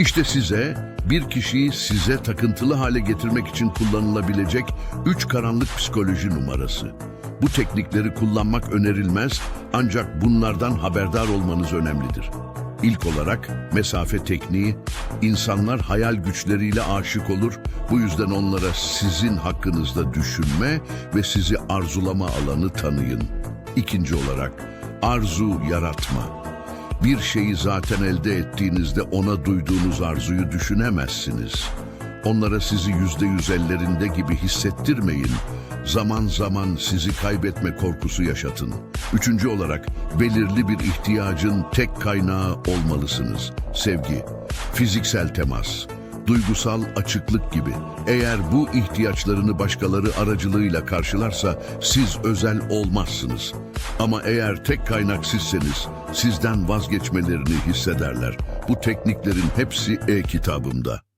İşte size bir kişiyi size takıntılı hale getirmek için kullanılabilecek üç karanlık psikoloji numarası. Bu teknikleri kullanmak önerilmez ancak bunlardan haberdar olmanız önemlidir. İlk olarak mesafe tekniği, insanlar hayal güçleriyle aşık olur, bu yüzden onlara sizin hakkınızda düşünme ve sizi arzulama alanı tanıyın. İkinci olarak arzu yaratma. Bir şeyi zaten elde ettiğinizde ona duyduğunuz arzuyu düşünemezsiniz. Onlara sizi yüzde yüz ellerinde gibi hissettirmeyin. Zaman zaman sizi kaybetme korkusu yaşatın. Üçüncü olarak belirli bir ihtiyacın tek kaynağı olmalısınız. Sevgi, fiziksel temas, duygusal açıklık gibi. Eğer bu ihtiyaçlarını başkaları aracılığıyla karşılarsa siz özel olmazsınız. Ama eğer tek kaynak sizseniz sizden vazgeçmelerini hissederler. Bu tekniklerin hepsi e-kitabımda.